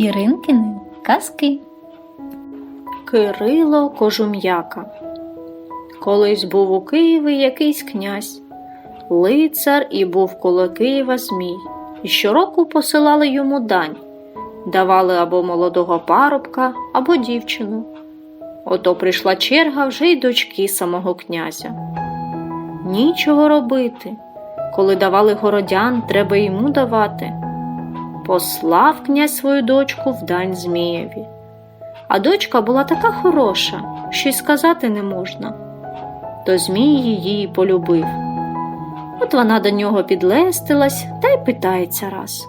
Іринкини казки. Кирило Кожум'яка. Колись був у Києві якийсь князь, лицар і був коло Києва Змій, і щороку посилали йому дань, давали або молодого парубка, або дівчину. Ото прийшла черга вже й дочки самого князя. Нічого робити. Коли давали городян, треба йому давати. Послав князь свою дочку в дань Змієві. А дочка була така хороша, що й сказати не можна. То Змій її полюбив. От вона до нього підлестилась та й питається раз: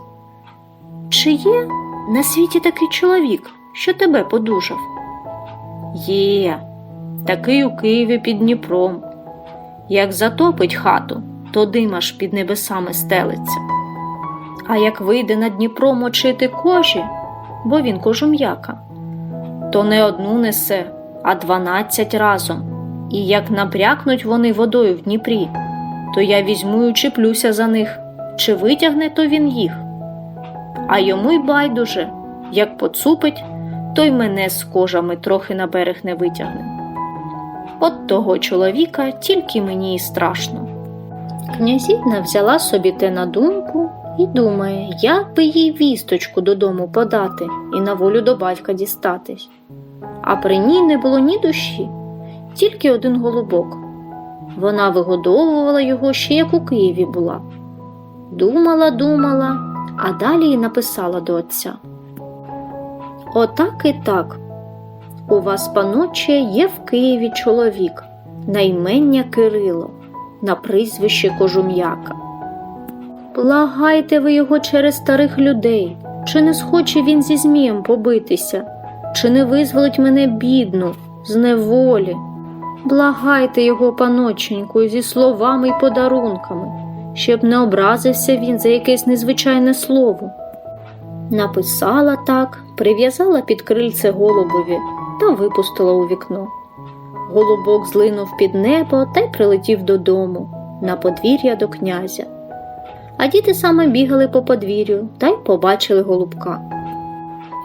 Чи є на світі такий чоловік, що тебе подужав? Є, такий у Києві під Дніпром. Як затопить хату, то дим аж під небесами стелиться. А як вийде на Дніпро мочити кожі, бо він кожум'яка, то не одну несе, а дванадцять разом. І як напрякнуть вони водою в Дніпрі, то я візьму і чіплюся за них, чи витягне то він їх. А йому й байдуже, як поцупить, то й мене з кожами трохи на берег не витягне. От того чоловіка тільки мені і страшно. Князівна взяла собі те на думку і думає, як би їй вісточку додому подати і на волю до батька дістатись. А при ній не було ні душі, тільки один голубок. Вона вигодовувала його ще як у Києві була. Думала, думала, а далі й написала до отця. Отак і так. У вас, паноче, є в Києві чоловік, на імення Кирило, на прізвище Кожум'яка. Благайте ви його через старих людей, чи не схоче він зі Змієм побитися, чи не визволить мене бідну, з неволі. Благайте його, паноченьку, зі словами й подарунками, щоб не образився він за якесь незвичайне слово. Написала так, прив'язала під крильце голубові та випустила у вікно. Голубок злинув під небо та й прилетів додому, на подвір'я до князя. А діти саме бігали по подвір'ю та й побачили голубка.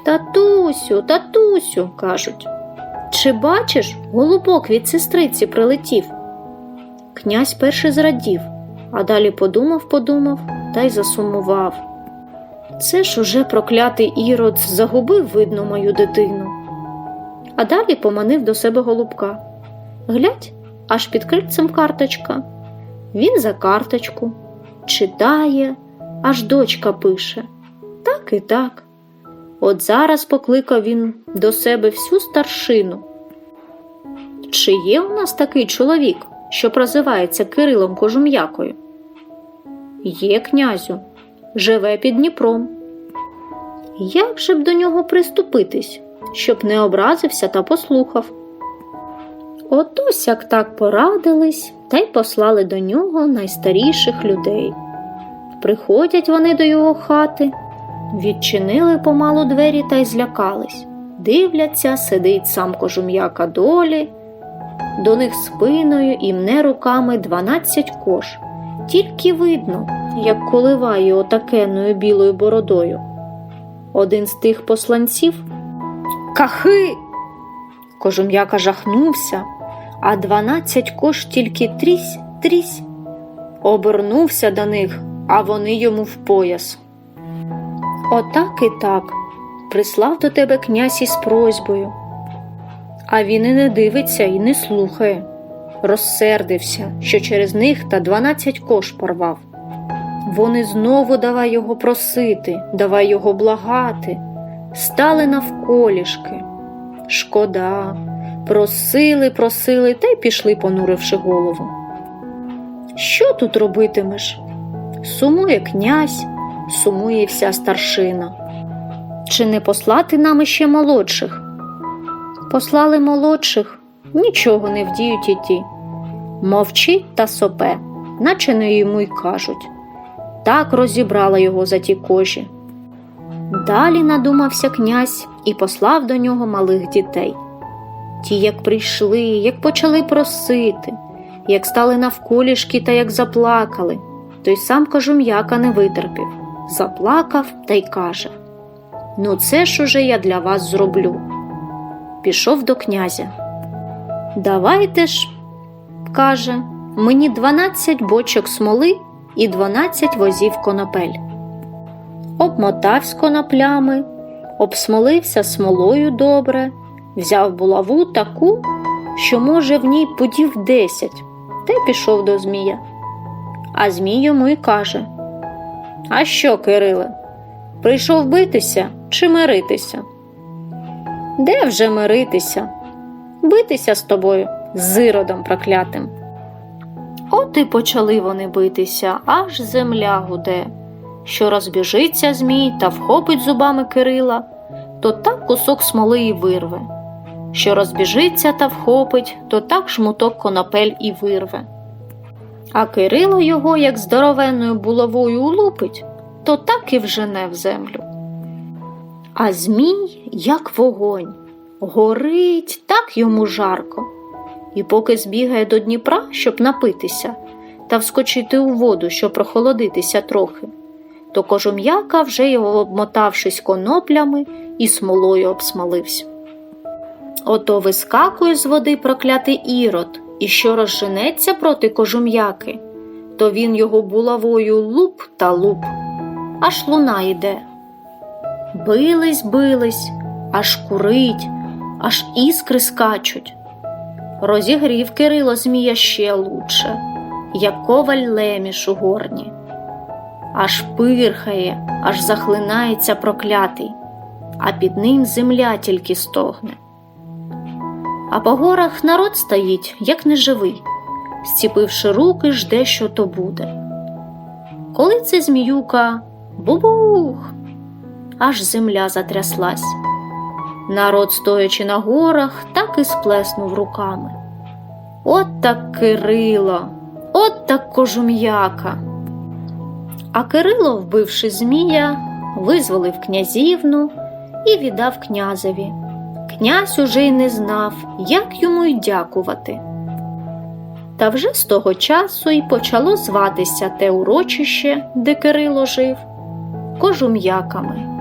Татусю, татусю, кажуть. Чи бачиш, голубок від сестриці прилетів? Князь перше зрадів, а далі подумав, подумав та й засумував. Це ж уже проклятий ірод загубив, видно, мою дитину. А далі поманив до себе голубка. Глядь, аж під крильцем карточка. Він за карточку читає, аж дочка пише. Так і так. От зараз покликав він до себе всю старшину. Чи є у нас такий чоловік, що прозивається Кирилом Кожум'якою? Є, князю, живе під Дніпром. Як же б до нього приступитись, щоб не образився та послухав? Отось як так порадились та й послали до нього найстаріших людей. Приходять вони до його хати, відчинили помалу двері та й злякались. Дивляться, сидить сам кожум'яка долі, до них спиною і мне руками дванадцять кош. Тільки видно, як коливає отакенною білою бородою. Один з тих посланців Кахи. Кожум'яка жахнувся, а дванадцять кош тільки трісь, трісь. Обернувся до них, а вони йому в пояс. Отак і так прислав до тебе князь із просьбою. А він і не дивиться, і не слухає. Розсердився, що через них та дванадцять кош порвав. Вони знову давай його просити, давай його благати, стали навколішки. Шкода, просили, просили та й пішли, понуривши голову. Що тут робитимеш? Сумує князь, сумує вся старшина. Чи не послати нам іще молодших? Послали молодших, нічого не вдіють і ті. Мовчить та сопе, наче не йому й кажуть. Так розібрала його за ті кожі. Далі надумався князь і послав до нього малих дітей. Ті, як прийшли, як почали просити, як стали навколішки та як заплакали, той сам кожум'яка не витерпів, заплакав та й каже Ну, це ж уже я для вас зроблю. Пішов до князя. Давайте ж, каже, мені 12 бочок смоли і 12 возів конопель. Обмотав з коноплями, обсмолився смолою добре, взяв булаву таку, що, може, в ній подів десять, та й пішов до Змія. А Змій йому й каже: А що, Кириле, прийшов битися чи миритися? Де вже миритися? Битися з тобою, з іродом проклятим. От і почали вони битися, аж земля гуде, що розбіжиться Змій та вхопить зубами Кирила, то так кусок смоли і вирве. Що розбіжиться та вхопить, то так жмуток конопель і вирве. А Кирило його, як здоровенною булавою улупить, то так і вжене в землю. А Змій, як вогонь, горить так йому жарко. І поки збігає до Дніпра, щоб напитися, та вскочити у воду, щоб прохолодитися трохи, то кожум'яка, вже його обмотавшись коноплями і смолою обсмолився. Ото вискакує з води проклятий ірод, і що розженеться проти кожум'яки, то він його булавою луп та луп, аж луна йде. Бились, бились, аж курить, аж іскри скачуть. Розігрів Кирило Змія ще лучше, як коваль леміш у горні. Аж пирхає, аж захлинається проклятий, а під ним земля тільки стогне. А по горах народ стоїть, як неживий, зціпивши руки, жде, що то буде. Коли це зміюка бубух, аж земля затряслась. Народ, стоячи на горах, так і сплеснув руками. От так Кирило, от так кожум'яка. А Кирило, вбивши Змія, визволив князівну і віддав князеві. Князь уже й не знав, як йому й дякувати. Та вже з того часу й почало зватися те урочище, де Кирило жив, кожум'яками.